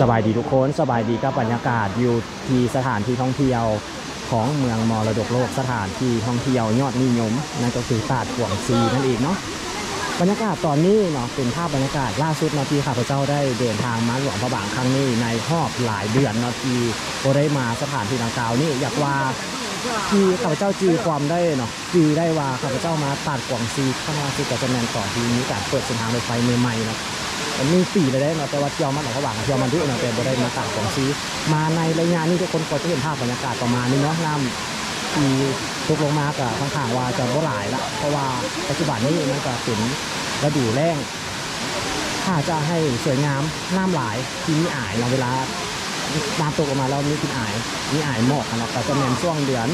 สบายดีทุกคนสบายดีกับบรรยากาศอยู่ที่สถานที่ท่องเที่ยวของเมืองมรดกโลกสถานที่ท่องเที่ยวยอดนิยมนั่นก็คือตาดกวงซีนั่นเองเนาะบรรยากาศตอนนี้เนาะเป็นภาพบรรยากาศล่าสุดเนาะที่ข้าพเจ้าได้เดินทางมาหลวงพระบางครั้งนี้ในรอบหลายเดือนเนาะที่ก็ได้มาสถานที่ดังกล่าวนี่อยากว่าที่ข้าพเจ้าจือความได้เนาะจือได้ว่าข้าพเจ้ามาตาดกวางซีข้างล่างคือกับจะแมนต่อที่มีการเปิดเส้นทางรถไฟใหม่ๆเนาะ มันมีปีเลยได้เนาะแต่ว่าเที่ยวมันหลอกระหว่างเที่ยวมันดุเนาะแต่บ่ได้มาตางของซีมาในระยะนี้ทุกคนก็จะเห็นภาพบรรยากาศประมาณนี้เนาะน้ำที่ตกลงมาก็ค่อนข้างว่าจะบ่หลายละเพราะว่าปัจจุบันนี้มันก็เป็นฤดูแล้งถ้าจะให้สวยงามน้ำหลายที่มีอายเนาะเวลาน้ำตกลงมาแล้วมีกลินอายมีอายหมอกอะเนาะก็จะแมนช่วงเดือน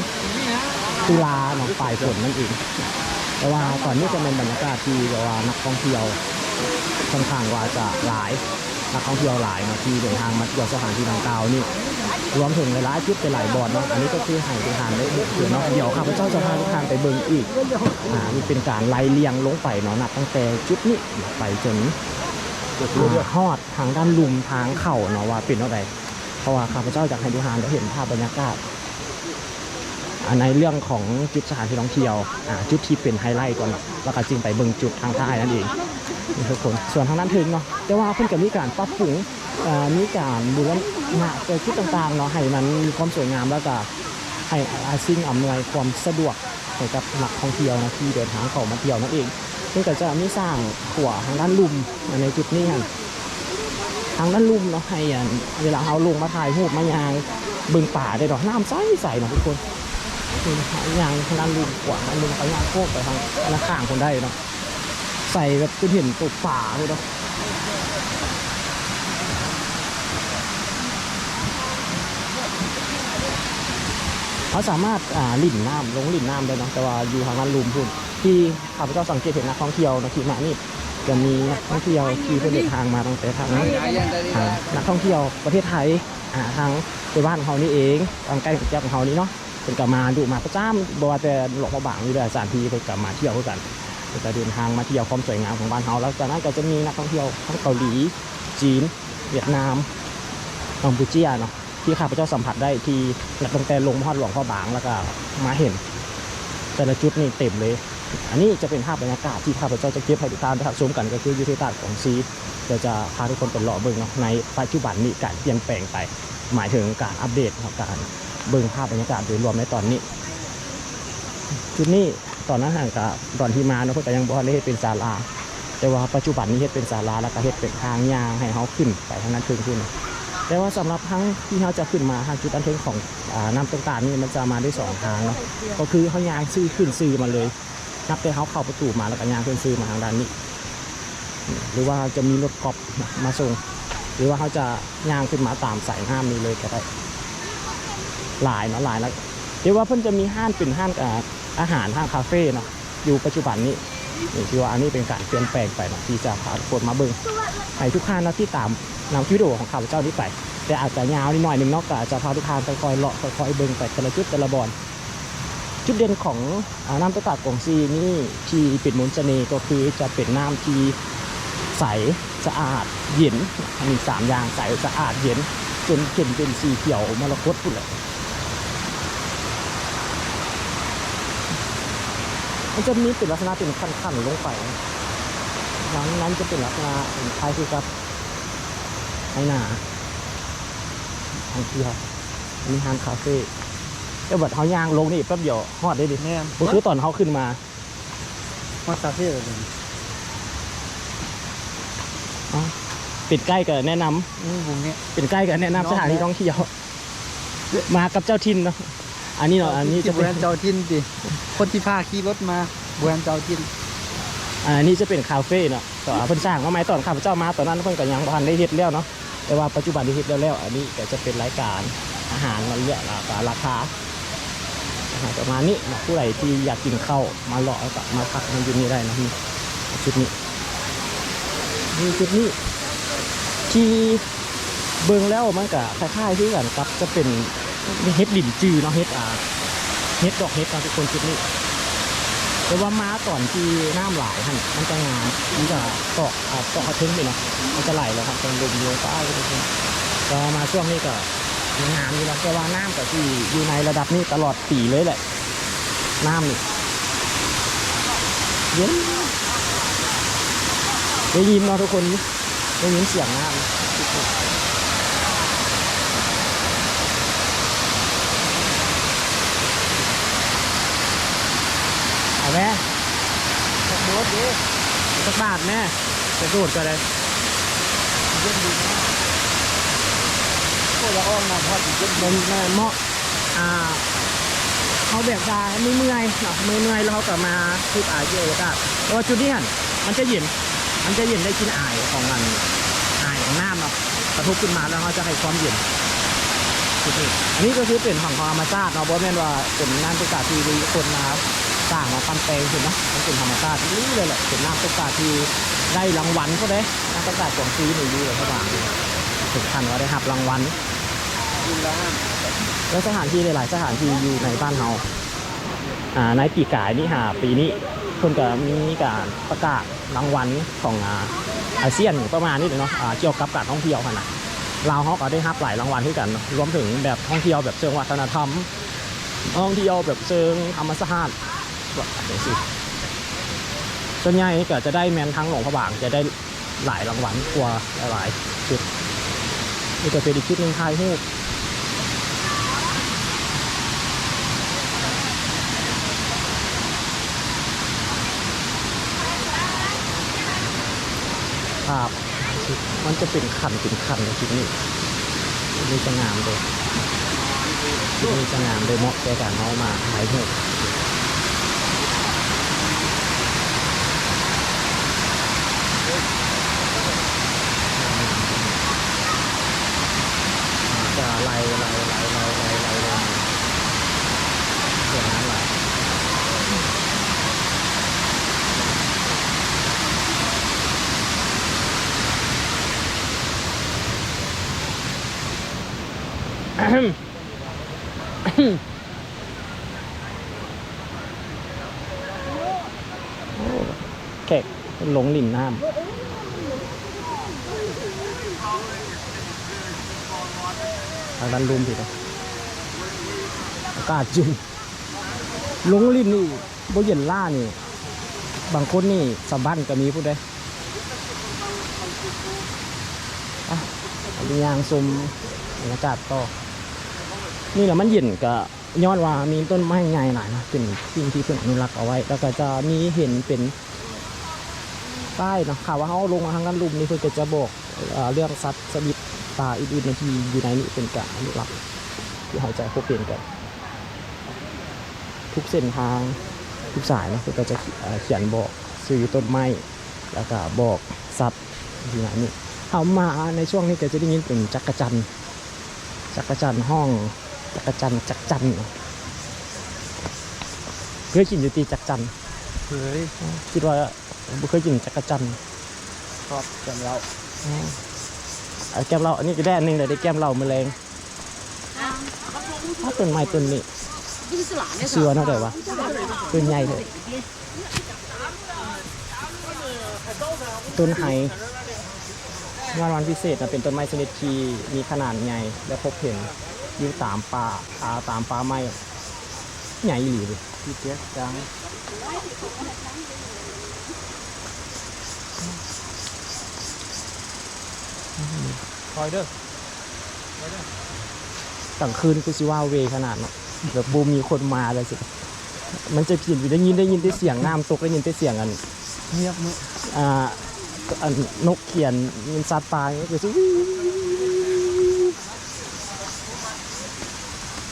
ตุลาเนาะปลายฝนนั่นเองแต่ว่าตอนนี้จะเป็นบรรยากาศที่ว่านักท่องเที่ยว ค่อนข้างว่าจะหลายนักท่องเที่ยวหลายเนาะที่เดินทางมาเที่ยวสถานที่ดังกล่าวนี่รวมถึงหลายๆจุดเป็นหลายบอดเนาะอันนี้ก็คือให้ทุกทานได้เห็นเนาะเดี๋ยวข้าพเจ้าจะพาทุกท่านไปเบิ่งอีกอ่ามันเป็นการไล่เลียงลงไปเนาะนับตั้งแต่จุดนี้ไปจนฮอดทางด้านลุมทางเข่าเนาะว่าเป็นเท่าไรเพราะว่าข้าพเจ้าอยากให้ทุกท่านได้เห็นภาพบรรยากาศอ่าในเรื่องของจุดสถานที่ท่องเที่ยวจุดที่เป็นไฮไลท์ก่อนแล้วก็จึงไปเบิ่งจุดทางท้ายนั่นเอง นี่ทุกคนส่วนทางด้านถึงเนาะแต่ว่าเพิ่นก็มีการปรับปรุงมีการบูรณะเกิดต่างๆเนาะให้มันมีความสวยงามแล้วก็ให้อาสิ่งอำนวยความสะดวกให้กับนักท่องเที่ยวนะที่เดินทางเข้ามาเที่ยวนั่นเองเพิ่นก็จะมีสร้างขัวทางด้านลุ่มในจุดนี้ทางด้านลุ่มเนาะให้อันเวลาเราลงมาถ่ายรูปมายางเบิ่งป่าได้ดอกน้ำใสๆเนาะทุกคนยางทางด้านลุ่มขวาทางลุ่มไปยางโคกไปทางด้านข้างคนได้เนาะ ใส่แบบจะเห็นตกป่าเลยเนาะเขาสามารถอ่าลิ่นน้ำลงลิ่นน้ำได้เนาะแต่ว่าอยู่ทางนั้นลุมพุ่นที่ข้าพเจ้าสังเกตเห็นนักท่องเที่ยวนะที่มานี่จะมีนักท่องเที่ยวที่เพิ่นเดินทางมาตั้งแต่ทางนักท่องเที่ยวประเทศไทยอ่าทางไปบ้านของเขานี่เองทางใกล้กับเจ้าของเขานี่เนาะเป็นกลับมาดูมาประจำบ่ว่าแต่หลอกมาบางนี่เลยสถานที่เพิ่นกลับมาเที่ยวด้วย กันจะเดินทางมาเที่ยวความสวยงามของบ้านเฮาแล้วจากนั้นก็จะมีนักท่องเที่ยวทั้งเกาหลี จีน เวียดนามกัมพูชีเนาะที่ข้าพเจ้าสัมผัสได้ที่ตั้งแต่ลงพอดหลวงพ่อบางแล้วก็มาเห็น แต่ละจุดนี่เต็มเลย อันนี้จะเป็นภาพบรรยากาศที่ข้าพเจ้าจะเก็บให้ทุกท่านได้รับชมกันก็คือยุทธศาสตร์ของซีเดี๋ยวจะพาทุกคนไปเลาะเบิ่งเนาะในปัจจุบันนี้การเปลี่ยนแปลงไป หมายถึงการอัปเดตของการเบิ่งภาพบรรยากาศโดยรวมในตอนนี้จุดนี้ ตอนนั้นห่างกับตอนที่มาเนาะเพิ่นก็ยังบ่ได้เฮ็ดเป็นศาลา แต่ว่าปัจจุบันนี้เฮ็ดเป็นศาลาแล้วก็เฮ็ดเป็นทางยางให้เฮาขึ้นไปทางนั้นขึ้นขึ้น แต่ว่าสำหรับทางที่เฮาจะขึ้นมาทางจุดอันเทิงของอ่าน้ำต่างๆนี่มันจะมาได้สองทางเนาะก็คือเฮายางซื้อขึ้นซื้อมาเลยนับแต่เฮาเข้าประตูมาแล้วก็ยางขึ้นซื้อมาทางด้านนี้ หรือว่าจะมีรถกอล์ฟมาส่งหรือว่าเขาจะยางขึ้นมาตามสายห้ามนี้เลยก็ได้หลายเนาะหลายแล้วเดี๋ยวว่าเพิ่นจะมีห้านเป็นห้าน อาหารห้างคาเฟ่เนาะอยู่ปัจจุบันนี้นี่ที่ว่าอันนี้เป็นการเปลี่ยนแปลงไปเนาะที่จะพาทุกคนมาเบิ่งให้ทุกท่านเนาะที่ตามนำวิดีโอของข้าพเจ้านี้ไป แต่อาจจะยาวนิดหน่อยหนึ่งเนาะก็อาจจะพาทุกท่านค่อยๆเลาะค่อยๆเบิ่งไปแต่ละจุดแต่ละบอลจุดเด่นของอน้ำตกตาดกงซีนี่ที่ป็นมนต์เสน่ห์ก็คือจะเป็นน้ำที่ใสสะอาดเย็นมีสามอย่างใสสะอาดเย็นจนเห็นเป็นสีเขียวมรกตพุ่นเลย มันจะมีเป็นลักษณะเป็นขั้นๆลงไปหลังนั้นจะเป็นลักษณะเป็นคล้ายคือกับไอ้หนาทางเที่ยวมีฮานคาเฟ่แต่บัดเขาย่างลงนี่แป๊บเดียวฮอดได้ดิแม่นก็คือตอนเขาขึ้นมามาคาเฟ่เลยปิดใกล้กับแนะนำนี่วงเนี้ยเป็นใกล้กับแนะนำสถานที่ท่องเที่ยวมากับเจ้าทินเนาะ อันนี้เนาะอันนี้จะบเป็นรนเจ้าทินดิคนที่พาขี่รถมาบรนเจ้าทินอันนี้จะเป็นคาเฟ่เนาะต่อเพิ่นสร้างมาไหมตอนข้าพเจ้ามาตอนนั้นเพิ่นก็ยังบ่ทันได้เฮ็ดแล้วเนาะแต่ว่าปัจจุบันที่เฮ็ดแล้วแล้ว อันนี้ก็จะเป็นรายการอาหารมันเลือกราคาราคาอาหารประมาณนี้เนาะผู้ใดที่อยากกินข้าวมาเลาะแล้วก็มาพักมันอยู่นี่ได้นะนี่จุดนี้นี่จุดนี้ที่เบิ่งแล้วมันก็คล้ายๆที่กันกับจะเป็น เฮ็ดดินจือเนาะเฮ็ดอ่าเฮ็ดดอกเฮ็ดเนะทุกคนจุดนี้แต่ว่าม้าก่อนที่น้ำไหลหันมันจะงามมันจะเกาะอ่าเกาะกระทึ้งเลยเนาะมันจะไหลแล้วครับตรงลมโยฟ้าไปทุกคนก็มาช่วงนี้ก็งงามอยู่แล้วแต่ว่าน้ำก็ที่อยู่ในระดับนี้ตลอดปีเลยแหละน้ำนี่เย็นได้ยินเนาะทุกคนได้ยินเสียงน้ำ เอาแม่สักโดดดิสักบาทแม่จะดูดก็ได้เย็นดีนะโอ้ละอ้อมน้ำพอดเย็นมันมันเหมาะอ่าเขาแบบว่าไม่เมื่อยเนาะไม่เมื่อยแล้วเขาก็มาทุบอายเยอะก็เพราะว่าจุดนี้หันมันจะเย็นมันจะเย็นได้กินอายของมันอายของน้ำเนาะกระทบขึ้นมาแล้วเขาจะให้ความเย็นจุดนี้อันนี้ก็คือเป็นของธรรมชาติเนาะเพราะแม่นว่าเป็นน้ำตุกกาที่มีคนมาสร้ ต่างมาปั้นแปลงขึ้นเนาะมันเป็นธรรมชาตินี่เลยแหละเป็นน้ำตุกกาที่ได้รางวัลก็ได้น้ำตุกกาของซีนี่อยู่เลยพระบางถึงขั้นว่าได้รับรางวัลแล้วฮะสถานที่หลายๆสถานที่อยู่ในบ้านเฮาอ่าในปีกายนี่หาปีนี้เพิ่นก็มีการประกาศรางวัลของอาเซียนประมาณนี้เลยเนาะอ่าเกี่ยวกับการท่องเที่ยวขนาดลาวเขาก็ได้รับหลายรางวัลที่กัน รวมถึงแบบท่องเที่ยวแบบเชิงวัฒนธรรมท่องเที่ยวแบบเชิงธรรมชาติ แบบนี้สิส่วนใหญ่ก็จะได้แมนทั้งหลวงพระบางจะได้หลายรางวัลกว่าหลายๆจุดนี่ก็เป็นอีกชุดหนึ่งถ่ายรูปภาพมันจะเป็นขันเป็นขันในคลิปนี้นี่จะงามเลยนี่จะงามเลยเหมาะแก่การเอามาถ่ายรูปจะ ไล่ไล่ไล่ไล่ไล่ไล่ลงเดี๋ยวนั้นไหลอะฮึ่มอะฮึ่มโอ้แขกหลงหลินน้ำ ทางด้านลุมผิดเลยอากาศจุ่มหลงลินนี่บเย็นล่านี่ บางคนนี่สบั้นก็มีพูดได้อะเอาไปยางซุมบรรยากาศก็นี่แหละมันเย็นก็ย้อนว่ามีต้นไม้ใหญ่หน่อยนะเป็นสิ่งที่เป็นอนุรักษ์เอาไว้ แล้วก็จะมีเห็นเป็นป้ายเนาะข่าวว่าเขาลงมาทางด้านลุมนี่เพื่อจะบอกเอเรื่องสัตว์สลิด ป่าอื่นๆในที่อยู่ในนี้เป็นการอนุรักษ์ที่เขาจะพบเห็นกัน ทุกเส้นทางทุกสายเนาะเพื่อก็จะเอ่อเขียนบอกซื้อต้นไม้แล้วก็บอกสัตว์อยู่ในนี้เขามาในช่วงนี้ก็จะได้ยินเป็นจักรจันทร์จักรจันทร์ห้องจักรจันทร์จักรจันทร์เคยกินอยู่ตีจักรจันทร์เฮ้ยคิดว่าบ่เคยกินจักรจันทร์ชอบจำเราอ๋อ เอาแก้มเราอันนี้ก็ได้อันหนึงเลยได้แก้มเราแมลงถ้าต้นไม้ต้นนี้เสือเนาะแต่ว่าต้นใหญ่เลยต้นไฮงานวันพิเศษนะเป็นต้นไม้ชนิดที่มีขนาดใหญ่และพบเห็นอยู่ตามป่าอาตามป่าไม้ใหญ่หลีเลยพี่เจ๊จัง คอยเด้อกลางคืนคือสิว่าเวขนาดเนาะแบบบูมมีคนมาเลยสิ มันจะผิดได้ยินได้ยินได้เสียงน้ำตกได้ยินได้เสียงอันเงียบมืออ่าอันนกเขียนมันสัตว์ป่าก็คือสิวิว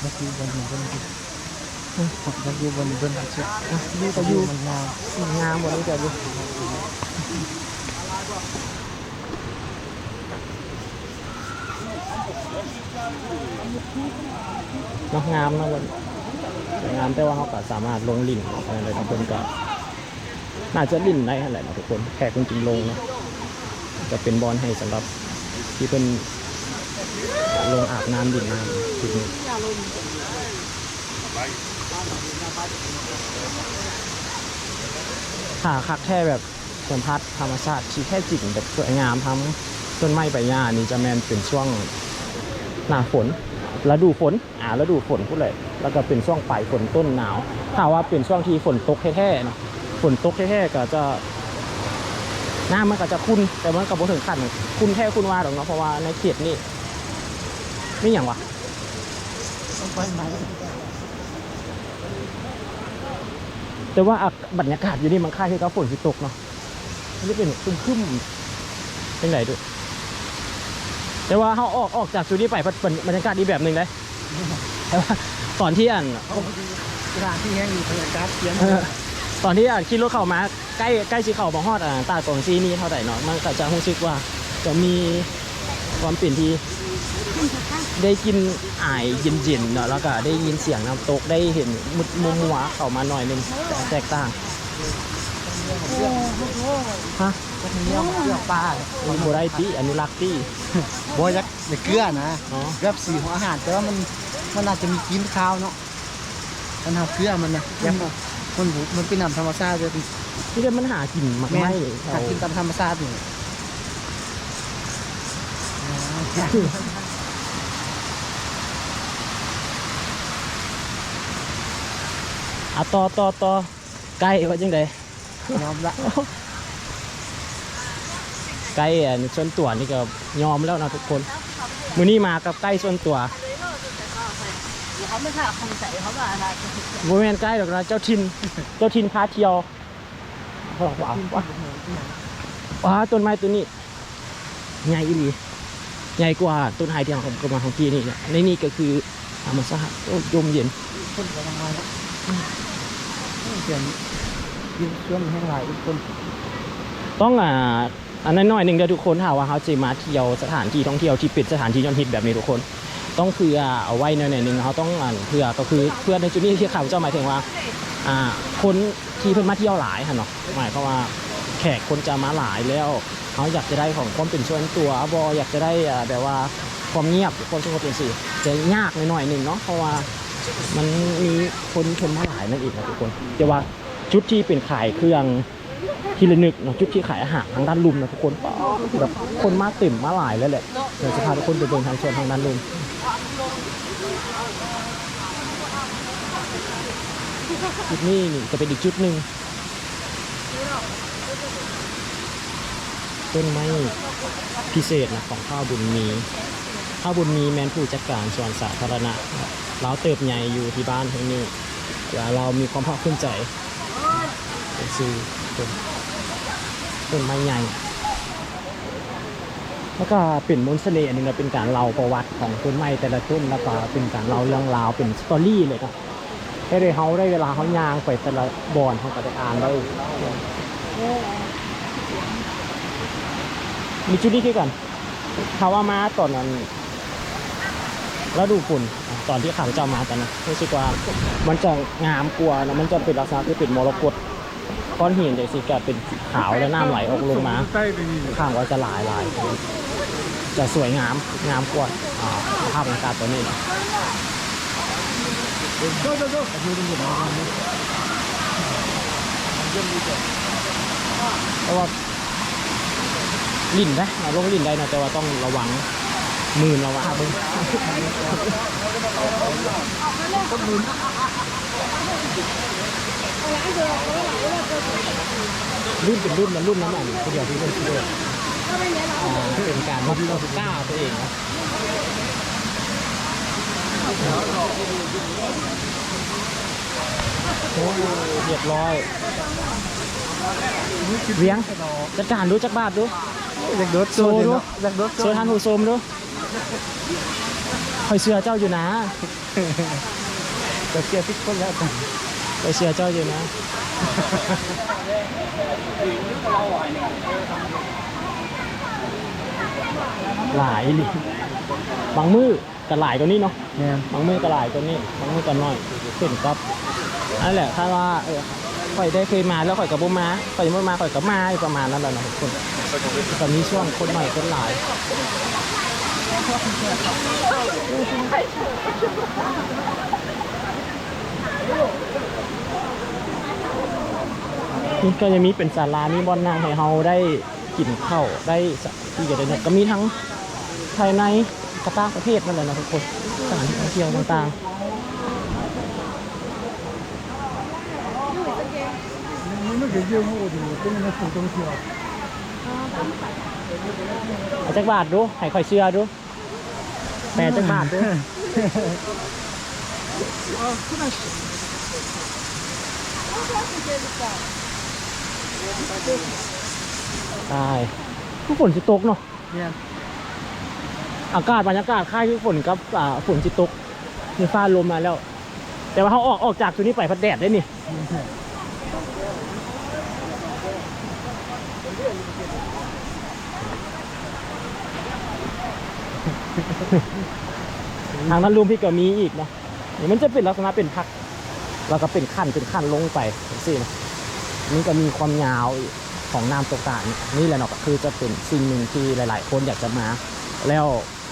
นักอยู่บนบนนักอยู่บนบนสุดอะอยู่ก็อยู่มันงามมันงามหมดเลยแต่ดู นางามนาะวันสวยงามแต่ว่าเขาก็สามารถลงลิ่นอะไรทุกคนก็น่าจะลิ่นได้อะไรนะทุกคนแขกจริงๆลงนะจะเป็นบอลให้สำหรับที่เป็นลงอาบน้ำดิ่นน้ำทีนี้ถ้าคักแค่แบบสัมผัสธรรมชาติที่แค่จริงแบบสวยงามทั้งต้นไม้ใบหญ้านี่จะแมนเป็นช่วง หน้าฝนฤดูฝนอ่าฤดูฝนพูดเลยแล้วก็เป็นช่วงปลายฝนต้นหนาวถ้าว่าเป็นช่วงที่ฝนตกแท้ๆเนาะฝนตกแท้ๆก็จะหน้ามันก็จะคุ้นแต่มันก็บ่ถึงขั้นคุ้นแท้คุ้นว่าหรอกเนาะเพราะว่าในเขตนี่นี่อย่างวะแต่ว่าอะบรรยากาศอยู่นี่มันคล้ายกับฝนที่ตกเนาะนจะเป็นครึมๆเป็นไรด้วย แต่ว่าเขาออกออกจากจุดนี้ไปเป็นบรรยากาศอีกแบบหนึ่งเลยแต่ว่าตอนที่อ่านสถานที่แห้งอยู่บรรยากาศเสียงเออตอนที่อ่านขี่รถเข้ามาใกล้ใกล้สีเขาบางฮอดอ่าตากองซีนี่เท่าไหร่เนาะมันก็จะรู้สึกว่าจะมีความเปลี่ยนที่ได้กินอายเย็นๆเนาะแล้วก็ได้ยินเสียงน้ำตกได้เห็นมุดมุมหัวเข้ามาหน่อยหนึงแต่แตกต่าง ฮะก็มีเรื่องเรื่องปลามีโบได้ตีอนุรักษ์ตีบอยยักในเกลือนะอ๋อเกลือสีของอาหารแต่ว่ามันมันอาจจะมีกลินคาวเนาะมันหาเกลือมันนะแยมมันบุมันเป็นน้ำธรรมชาติเลยที่เรียกมันหากินมากแม่ไม่หากินตามธรรมชาติอยู่อะต่อต่อต่อไก่ว่าจังได ยอมละไก่อันส่วนตัวนี่ก็ยอมแล้วนะทุกคนมื้อนี้มากับไก่ส่วนตัวเขาไม่ใช่คงใส่เขาแบบอะไรบ่แม่นไก่หรอกนะเจ้าถิ่นเจ้าถิ่นพาเที่ยวว้าวว้าวว้าวว้าวต้นไม้ต้นนี้ใหญ่อีหลีใหญ่กว่าต้นไฮที่ของกำลังของพี่นี่เนี่ยในนี่ก็คือธรรมชาติโอ้ยมเย็นคนกำลังมาแล้วเสียง ยินช่วงแห้งหลายอีกคนต้องอ่าอันนั้นหน่อยหนึ่งเดียวทุกคนถ้าว่าเขาจะมาเที่ยวสถานที่ท่องเที่ยวที่ป็นสถานที่ยอดฮิตแบบนี้ทุกคน ต้องเผื่อเอาไว้หน่อยหนึ่งเขาต้องอ่านเผื่อก็คือเพื่อในจุดนี้ที่ข่าวเจ้าหมายถึงว่าอ่าคนที่เพิ่นมาเที่ยวหลายค่ะเนาะหมายความว่าแขกคนจะมาหลายแล้วเขาอยากจะได้ของความเป็นส่วนตัวบออยากจะได้แบบว่าความเงียบความสงบเป็นสิจะยากหน่อยหนึ่งเนาะเพราะว่ามันมีคนเพิ่นมาหลายนั่นอีกนะทุกคนแต่ว่า จุดที่เป็นขายเครื่องที่ระนึกเนาะจุดที่ขายอาหารทางด้านลุมนะทุกคนป๊าแบบคนมากติ่มมาหลายแล้วแหละเดี๋ยวจะพาทุกคนไปเดินทางชนทางด้านลุมจุดนี้นี่จะเป็นอีกจุดหนึ่งต้นไม้พิเศษนะของข้าวบุญมีข้าวบุญมีแมนผู้จัดการส่วนสาธารณะเราเติบใหญ่อยู่ที่บ้านแห่งนี้เดี๋ยวเรามีความภาคภูมิใจ เป็นซื้อต้นต้นไม้ใหญ่ แล้วก็เป็นมนต์เสน่ห์อันหนึงนะเป็นการเล่าประวัติของต้นไม้แต่ละต้นแล้วก็เป็นการเล่าเรื่องราวเป็นสตอรี่เลยครับให้ได้เขาได้เวลาเขายางไปแต่ละบอนเขาก็ได้อ่านได้มีจุดนี้คือกันเขาว่ามาตอนนั้นแล้วดูฝุ่นตอนที่ข่าวเจ้ามาตอนนั้นรู้สึกว่ามันจะงามกว่านะมันจะเป็นลักษณะที่เป็นมรกต ก้อนหินเดี๋ยวสิกะเป็นขาวแล้วน้ำไหลออกลงมาใต้ไปนี่ข้างก็จะหลายหลายจะสวยงามงามกว่าภาพบรรยากาศตัวนี้นะโดโดโดดูดูดูนะเพราะว่าลิ่นได้เราลงลิ่นได้นะแต่ว่าต้องระวังมือระวังมือ รุ่นเป็นรุ่นนะรุ่นน้ำมันเดียวที่เล่นที่เล่นอ่เป็นการวัดเรากล้าตัวเองนะโอ้เรียบร้อยเลี้ยงจัดการดูจักบาทดูอยากโดดโชว์ดูอยากโดดโชว์ท่านผู้ชมดูคอยเชื่อเจ้าอยู่นะแต่เสียทุกคนแล้ว กันคอยเชื่อเจ้าอยู่นะ หลายลิบางมือก็หลายกว่านี้เนาะเนี่ยบางมือก็หลายกว่านี้บางมือก็น้อยขึ้นกับนั่นแหละถ้าว่าเออข่อยได้เคยมาแล้วข่อยกับบุมาข่อยยังไม่มาข่อยกับมาอยู่ประมาณนั้นแหละนะทุกคนตอนนี้ช่วงคนใหม่คนหลาย นี่ก็จะมีเป็นศาลามีบอนนางให้เฮาได้กินข้าวได้สักที่จะได้เนี่ยก็มีทั้งภายในกระต่างประเทศนั่นแหละนะทุกคนสถานที่ท่องเที่ยวต่างๆ 你们给业务的，跟你们普东西啊。 เอาจักบาทดูให้คอยเชื่อดูแปดจักบาทดู ใช่ทุกฝนสิตกเนาะเนี่ยอากาศบรรยากาศค่ายที่ฝนกับอ่าฝนสิตกมีฟ้าลมมาแล้ว แต่ว่าเขาออกออกจากจุดนี้ไปพัดแดดได้นี่ทางนั้นรูมพี่ก็มีอีกเนาะนี่มันจะเป็นลักษณะเป็นพัก แล้วก็เป็นขั้นเป็นขั้นลงไปสินะ นี่ก็มีความยาวของน้ำตกต่าลนี่แหละเนาะก็คือจะเป็นสิ่งหนึ่งที่หลาย ๆ คนอยากจะมา แล้ว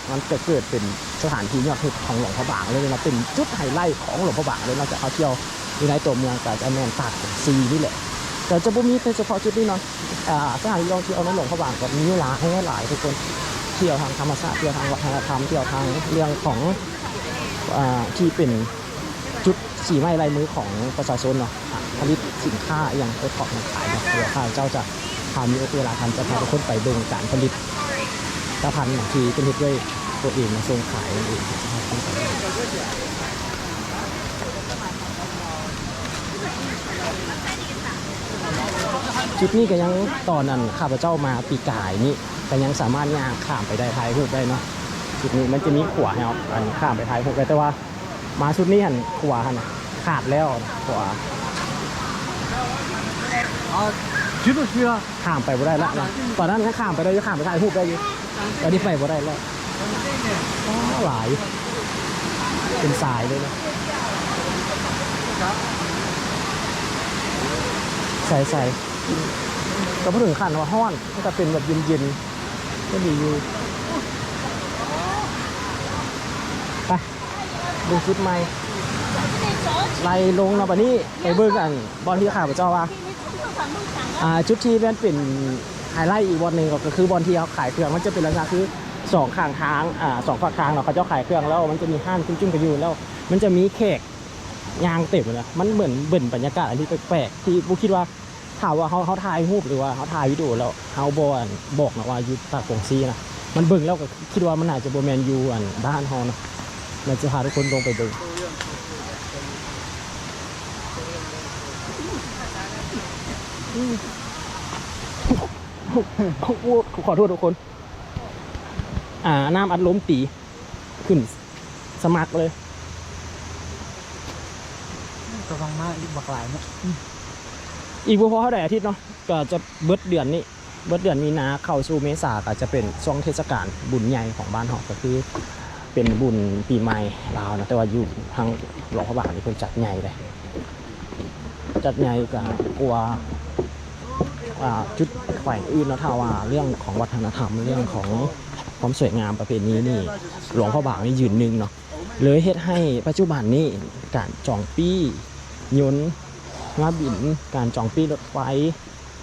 มันจะเกิดเป็นสถานที่ยอดฮิตของหลวงพระบางเลยนะเป็นจุดไฮไลท์ของหลวงพระบางเลยนอกจากเขาเที่ยวอยู่ในตัวเมืองกับจะแมนปากซีนี่แหละแต่จะบ่มีแต่เฉพาะจุดนี้เนาะสถานที่ท่องเที่ยวในหลวงพระบางก็มีหลายให้หลายทุกคนเที่ยวทางธรรมชาติเที่ยวทางวัฒนธรรมเที่ยวทางเรื่องของอที่เป็น จุดสีไม้ลายมือของประชาชนเนาะผลิตสินค้าอย่างไปขอบมาขายเนาะเดี๋ยวข้าเจ้าจะพามีโอกาสทันจะพาทุกคนไปเบิ่งการผลิตตะพันธุ์ที่เป็นผลิตด้วยตัวเองมาส่งขายเองจุดนี้ก็ยังตอนนั้นข้าพเจ้ามาปีกายนี่ก็ยังสามารถย่างข้ามไปได้ท้ายรูปได้เนาะจุดนี้มันจะมีขวาให้เอาอันข้ามไปท้ายรูปได้แต่ว่า มาชุดนี้หันขวาหันขาดแล้วขวาชุดเชื่อข้ามไปบ่ได้ละตอนนั้นแค่ข้ามไปได้ยู่ข้ามไปได้พูดได้อยู่ตอนนี้ไปบ่ได้ละหลาย เป็นสายเลยนะใส่ใส่ก็พูดถึงขั้นว่าห้อนก็เป็นแบบเย็นๆก็ดีอยู่ ดูชุดใหม่ไล่ลงเนาะบัดนี้ไปเบิ่งกันบอลที่ข่าวเจ้าว่าอ่าจุดที่มันเป็นไฮไลท์อีกบอลหนึ่งก็คือบอลที่เขาขายเครื่องมันจะเป็นลักษณะคือสองข้างทางอ่าสองฝั่งทางเนาะเขาจ้าขายเครื่องแล้วมันจะมีห้างจุ้มๆกันอยู่แล้ว มันจะมีแขกยางเต็มเลยนะมันเหมือนเบิ่นบรรยากาศอันที่แปลกๆที่บุคิดว่าถามว่าเขาเขาถ่ายรูปหรือว่าเขาถ่ายวิดีโอแล้วเขาบอนบอกนะว่าอยู่ตากงซีนะมันเบิ่งแล้วก็คิดว่ามันอาจจะโบแมนยูอันบ้านเขานะ มันจะพาทุกคนลงไปเบิ่งโอ้โหขอโทษทุกคน อ่า น้ำอัดลมตีขึ้น สมัครเลยกำลังมาอีกบักหลายเนาะอีกบ่พอเท่าไหร่อาทิตย์เนาะก็จะเบิดเดือนนี้เบิดเดือนมีนาเข้าสู่เมษาก็จะเป็นช่วงเทศกาลบุญใหญ่ของบ้านเฮาก็คือ เป็นบุญปีใหม่ลาวนะแต่ว่าอยู่ทางหลวงพระบางนี่เพิ่นจัดใหญ่เลยจัดใหญ่ก็กลัวจุดแขวงอื่นเนาะถ้าว่าเรื่องของวัฒนธรรมเรื่องของความสวยงามประเพณีนี่หลวงพ่อบางนี่ยืนหนึ่งเนาะเลยเฮ็ดให้ปัจจุบันนี้การจองปี้ยนต์มาบินการจองปี้รถไฟ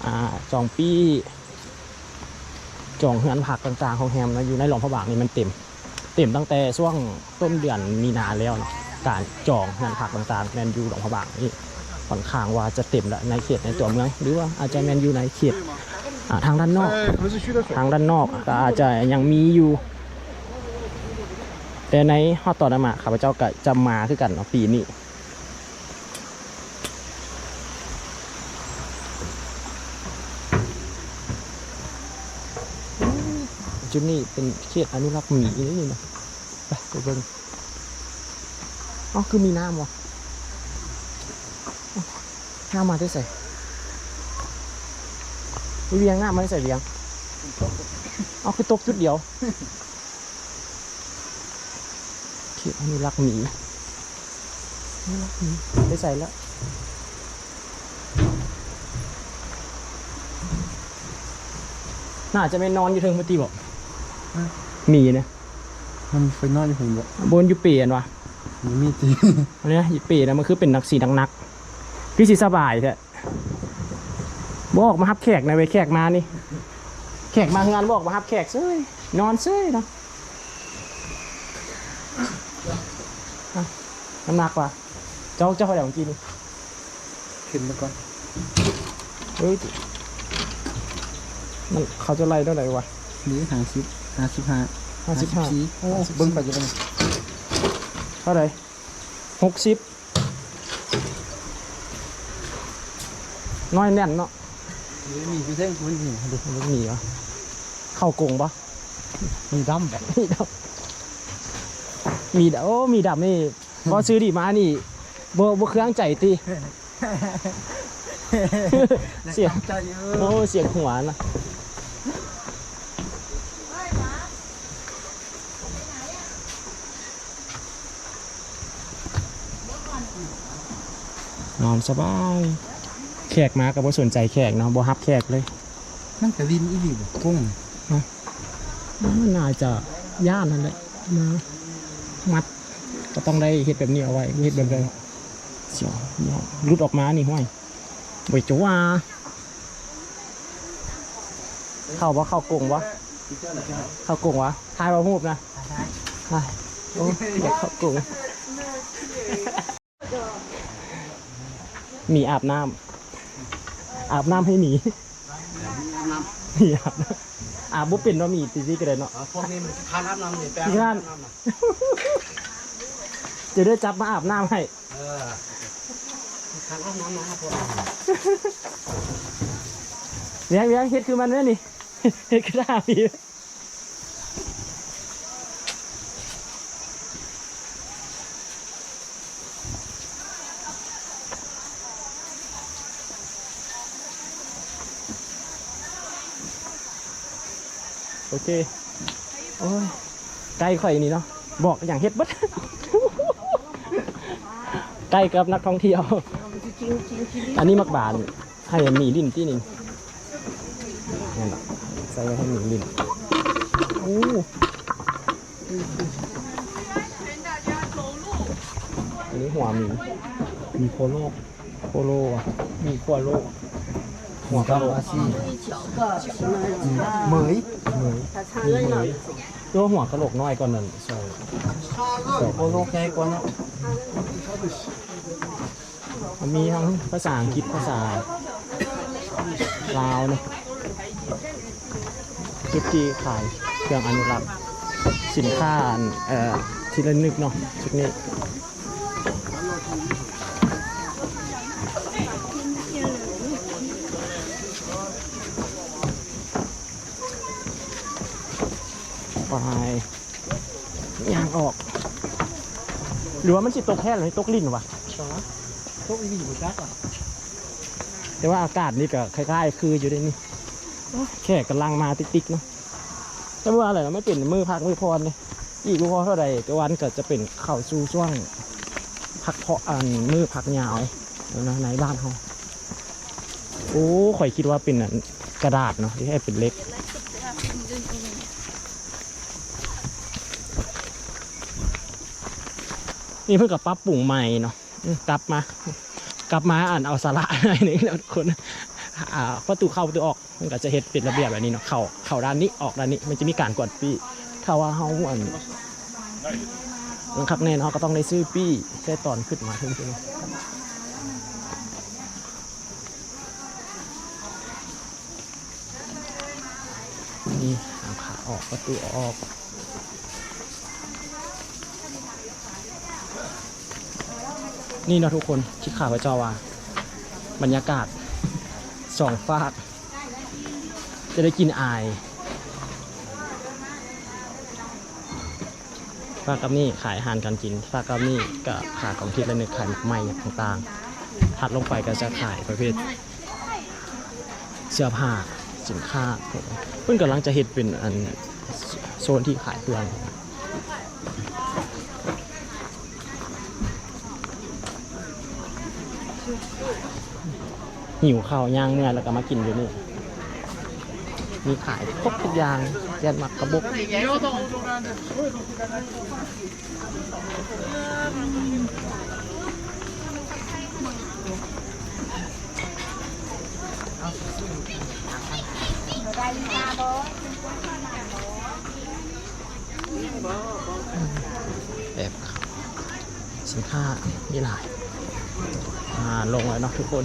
อจองปี้จองเฮือนผักต่างๆของแฮมนะอยู่ในหลวงพ่อบางนี่มันเต็ม เต็มตั้งแต่ช่วงต้นเดือนมีนาแล้วเนาะการจองงานผักต่างๆแมนยูหลวงพระบางนี่ค่อนข้างว่าจะเต็มแล้วในเขตในตัวเมือง หรือว่าอาจจะแมนยูในเขตทางด้านนอก ทางด้านนอกก็อาจจะยังมีอยู่ แต่ในฮอตตอนมาข้าพเจ้าก็จะมาขึ้นกันเนาะปีนี้ จุดนี้เป็นเขตอนุรักษ์หมีนี่นี่เนะไปไปเบิ่งอ๋อคือมีน้ำวะอ้าน้ำมาได้ใส่เลี้ยงน้ำมาได้ใส่เลี้ยงเอคือตกจุดเดียวเขียนอนุรักษ์หมีอนุรักษ์หมีได้ใส่แล้วน่าจะไม่นอนอยู่เทิงพอตีบอก มีนะมันไปนอนอยู่ผมบอกบนอยู่เปลี่ยนวะมันมีตีอันนี้อยู่เปลี่ยนนะมันคือเป็นนักสีนักนักๆคือสีสบายแท้บอกมาฮับแขกในเวยแขกมานี่ แขกมางานบอกมาฮับแขกเซ้ยนอนเซ้ยเนาะอะน้ำหนักว่ะเจ้าเจ้าเขาเดี๋ยวกินขึ้นมาก่อนเฮ้ยมันเขาจะไล่เท่าไหร่วะนี่หาสิบ หาสิบห้าห้าสิบห้าโอ้เบิ้งไปจะเป็นเท่าไหร่หกสิบน้อยแน่นเนาะมีพิเศษคุณนี่ดูมันมีวะเข้ากงปะมีดำแบบมีดำมีดำโอ้มีดำนี่พอซื้อดีมานี่บ่บ่เครื่องใจตีเสียงใจเอโอ้อเสียงหัวนะ อนสบาย แขกมากับว่าสนใจแขกเนาะบ่ฮับแขกเลยมันกระลินอีหลีบ่กุ้งมันน่าจะย่านนั่นแหละมามัดก็ต้องได้เห็ดแบบนี้เอาไว้เห็ดแบบนี้เสียวเนี่ยรุดออกมานี่ห้วยบอยจัวาเข้าว่าเข้ากงวะเข้ากงวะทายมาหูบนะทายโอ้อยากเข้ากง หมีอาบน้ำอาบน้ำให้หมีหมีอาบน้ำอาบบุเป็นว่ามีตีซี่กันเลยเนาะพวกนี้มันทานอาบน้ำนี่แปลที่บ้านจะได้จับมาอาบน้ำให้เออทานอาบน้ำนะครับพวกเลี้ยงเลี้ยงเฮ็ดคือมันแม่นี่เฮ็ดคือได้พี่ เค โอ้ยไกลข่อยนี่เนาะบอกอย่างเฮ็ดบัดใกล้กับนักท่องเที่ยว อันนี้มักบานให้หมีลิ้นที่นี่นั่นแหละใส่ไว้ให้หมีลิ้นโอ้อันนี้หัวหมีมีโคโลโคโลอะมีโคโล หัวกะโหลกอาซีเหมยเหมยเหมยตัวหัวกะโหลกน้อยกว่นั้นใช่กะค่กว่านั้มีทั้งภาษาอังกฤษภาษาลาวเนี่ยจุดที่ขายเครื่องอนุรักษ์สินค้าเอ่อที่ระลึกเนาะชุดนี้ หรือว่ามันสิตกแค่หรือตกลิ้นวะพวกอีหลีบ่จักอะแต่ว่าอากาศนี่ก็คล้ายๆ คืออยู่ในนี่โอ้ยแค่กำลังมาติ๊กๆเนาะแต่ว่าอะไรนะไม่เป็นมือพักมือพรเลยอีกมือพอเท่าใดก็วันก็จะเป็นเข่าสู่ช่วงพักเพาะอันมือพักยาวแล้วนะในบ้านเขาโอ้ข่อยคิดว่าเป็นอันกระดาษเนาะที่ให้เป็นเล็ก นี่เพิ่งกับปรับปรุงใหม่เนาะกลับมากลับมาอ่านเอาสาระหน่อยหนึงแล้วทุกคนประตูเข้าประตูออกมันก็จะเฮ็ดเป็นระเบียบแบบนี้เนาะเข้าเข้าด้านนี้ออกด้านนี้มันจะมีการกดปี้ถ้าว่าเฮาอันบังคับแน่นเฮาก็ต้องได้ซื้อปี้ใช้ตอนขึ้นมาถึงใช่ไหมนี่หาขาออกประตูออก นี่นะทุกคนคิดข่าวพระเจ้าวาบรรยากาศสองฟาก จะได้กินอายฟากกับนี่ขายอาหารการกินฟากกับนี่ก็ขายของที่ระลึกขายไม้ต่างๆถัดลงไปก็จะขายประเภทเสื้อผ้าสินค้าเพิ่นกำลังจะเห็ดเป็นอันโซนที่ขายเครื่อง หิวข้าวย่างเมื่อยแล้วก็มากินอยู่นี่ มีขายครบทุกอย่างแกนหมักกระบกแบบสินค้ามีหลายอ่าลงแล้วเนาะทุกคน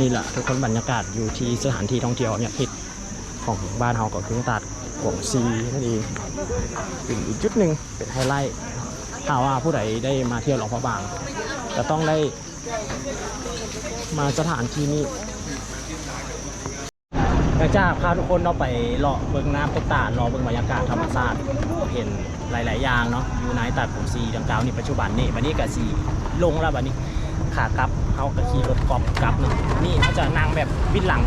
นี่แหละทุกคนบรรยากาศอยู่ที่สถานที่ท่องเที่ยวเนี่ยฮิตของบ้านเฮาก็คือตลาดกวงซีนั่นเองเป็นอีกจุดหนึ่งเป็นไฮไลท์ถ้าว่าผู้ใดได้มาเที่ยวหลวงพระบางจะต้องได้มาสถานที่นี้หลังจากพาทุกคนเราไปเลาะเบิ่งน้ำตกตาดรอเบิ่งบรรยากาศธรรมชาติเห็นหลาย ๆ อย่างเนาะอยู่ในตลาดกวงซีดังกล่าวนี่ปัจจุบันนี่วันนี้ก็สีลงแล้วบัดนี้ขากลับ เขาก็ขี่รถกอบกลับเนาะนี่เขาจะนั่งแบบวินหลัง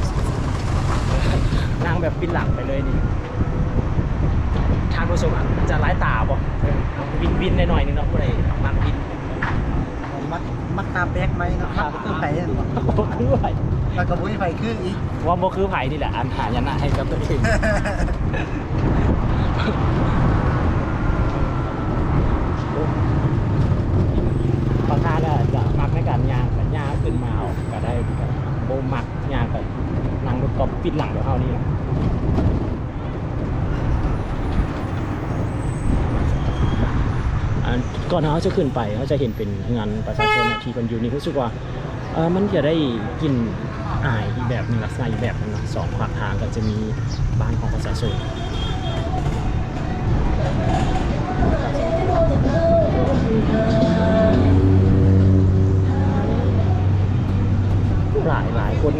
นั่งแบบวินหลังไปเลยนี่ทางผู้ชมอะจะไล่ตาบ่เออเอาวินวินหน่อยๆนึงเนาะผู้ใดมักวินมักมักตาแบกไหมเนาะมักคือไผ่เนาะบ่คือไผมันก็บ่มีไผ่คืออีกว่าบ่คือไผนี่แหละอันหายนะให้กับตัวเองบางท่านอะจะมักในการย่างแต่ย่างขึ้นมาเอาก็ได้ก็ บ่มักย่างก็นั่งรถกอบปิดหลังเดี๋ยวเฮานี่นะอ่าก่อนเขาจะขึ้นไปเขาจะเห็นเป็นงานประชาชนที่คนอยู่นี่รู้สึกว่าเออมันจะได้กลินอายอีกแบบนึงลักษณะอีกแบบนึงนะสองขวางทางก็จะมีบ้านของประชาชน หลายหลายคน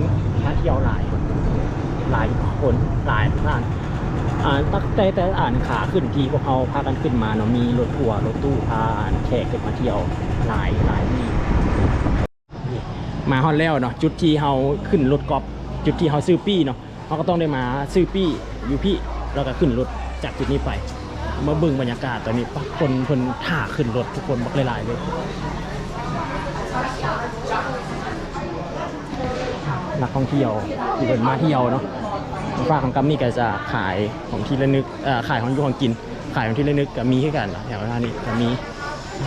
มาเที่ยวหลาย หลายคนหลายท่านอ่านตั้งแต่แต่อ่านขาขึ้นทีพวกเขาพากันขึ้นมาเนาะมีรถทัวร์รถตู้พาอ่านแขกขึ้นมาเที่ยวหลายหลายที่นี่มาฮอนแล้วเนาะจุดที่เขาขึ้นรถกอล์ฟจุดที่เขาซื้อปี้เนาะเขาก็ต้องได้มาซื้อปี้อยู่พี่แล้วก็ขึ้นรถจากจุดนี้ไปมาเบิ่งบรรยากาศตอนนี้ปะคนคนท่าขึ้นรถทุกคนบักหลายๆเลย นักท่องเที่ยวที่เดินมาเที่ยวเนาะฝากของกัมนี่ก็จะขายของที่ระนึกเอ่อขายของอยูของกิน ขายของที่ระนึกก็มีให้กันแถวท่านี้ก็มี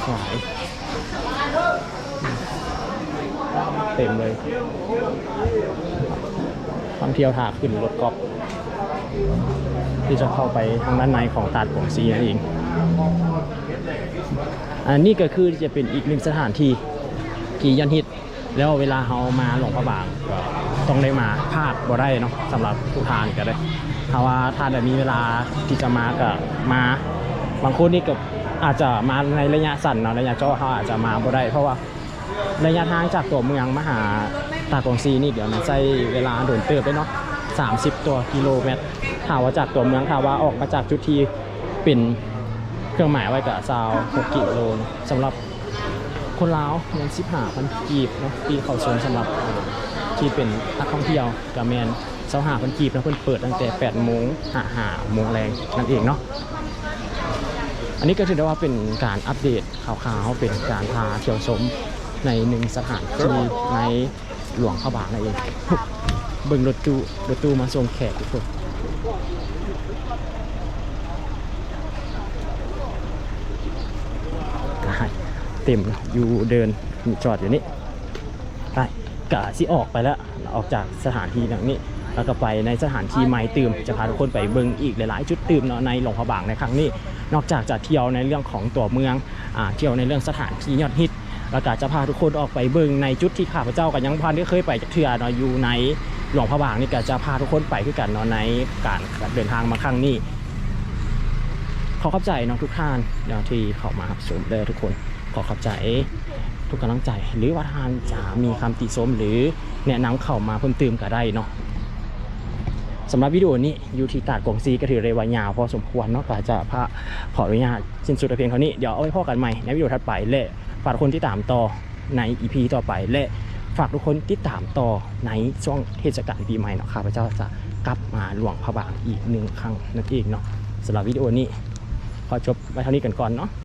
ขายเต็มเลยท่องเที่ยวถาขึ้นรถกอล์ฟที่จะเข้าไปทางด้านในของตาดกวงซีนั่นเองอันนี้ก็คือจะเป็นอีกหนึ่งสถานที่ที่ยอดฮิต แล้วเวลาเรามาหลวงพระบางก็ต้องได้มาพลาดบ่ได้เนาะสำหรับผู้ทานก็ได้ถ้าว่าทานแบบมีเวลาที่จะมาก็มาบางคนนี่ก็อาจจะมาในระยะสั้นเนาะระยะเจาเขาอาจจะมาบ่ได้ เพราะว่าระยะทางจากตัวเมืองมหาตากงซีนี่เดี๋ยวมันใช้เวลาโดนเติบไปเนาะ30 ตัวกิโลเมตรถ้าว่าจากตัวเมืองถ้าว่าออกมาจากจุดที่เป็นเครื่องหมายไว้กับซาว6กิโลเนอะสำหรับ คนลาวเงินสิบห้าพันกีบเนาะปีเขาชนสำหรับที่เป็นนักท่องเที่ยวกับแมนเสาหาพันกีบแล้วเพิ่นเปิดตั้งแต่8โมงหาหาโมงแรงนั่นเองเนาะอันนี้ก็ถือได้ว่าเป็นการอัปเดตข่าวๆเป็นการพาเที่ยวชมในหนึ่งสถานที่ในหลวงพระบางนั่นเอง เบิ่งรถตู้รถตู้มาส่งแขกทุกคนกาย เต็มอยู่เดินจอดอยู่นี่ไปกะสิออกไปแล้วออกจากสถานที่อย่างนี้แล้วก็ไปในสถานที่ใหม่ตื่มจะพาทุกคนไปเบิ่งอีกหลายๆ จุดตื่มเนาะในหลวงพระบางในครั้งนี้ นอกจากจะเที่ยวในเรื่องของตัวเมืองอ่าเที่ยวในเรื่องสถานที่ยอดฮิตแล้วก็จะพาทุกคนออกไปเบิ่งในจุดที่ข้าพเจ้ากับยังพันได้เคยไปจากเทือเนาะอยู่ในหลวงพระบางนี่ก็จะพาทุกคนไปคือกันเนาะในการเดินทางมาครั้งนี้ขอเขอบใจเนาะทุกท่านเนาะที่เข้ามารับชมเด้อทุกคน ขอขอบใจทุกกำลังใจ หรือว่าทานจะมีคำติชมหรือแนะนำเข้ามาเพิ่มเติมก็ได้เนาะสำหรับวิดีโอนี้อยู่ที่ตาดกงซีก็ถือเรวายาวพอสมควรเนาะก็จะพระขออนุญาตสิ้นสุดเพียงเท่านี้ เดี๋ยวเอาไว้พ่อกันใหม่ในวิดีโอถัดไปและฝากทุกคนที่ตามต่อในอีพีต่อไปและฝากทุกคนที่ตามต่อในช่วงเทศกาลปีใหม่เนาะข้าพเจ้าจะกลับมาหลวงพระบางอีกหนึ่งครั้งนั่นเองเนาะสำหรับวิดีโอนี้ ขอจบไว้เท่านี้กันก่อนเนาะ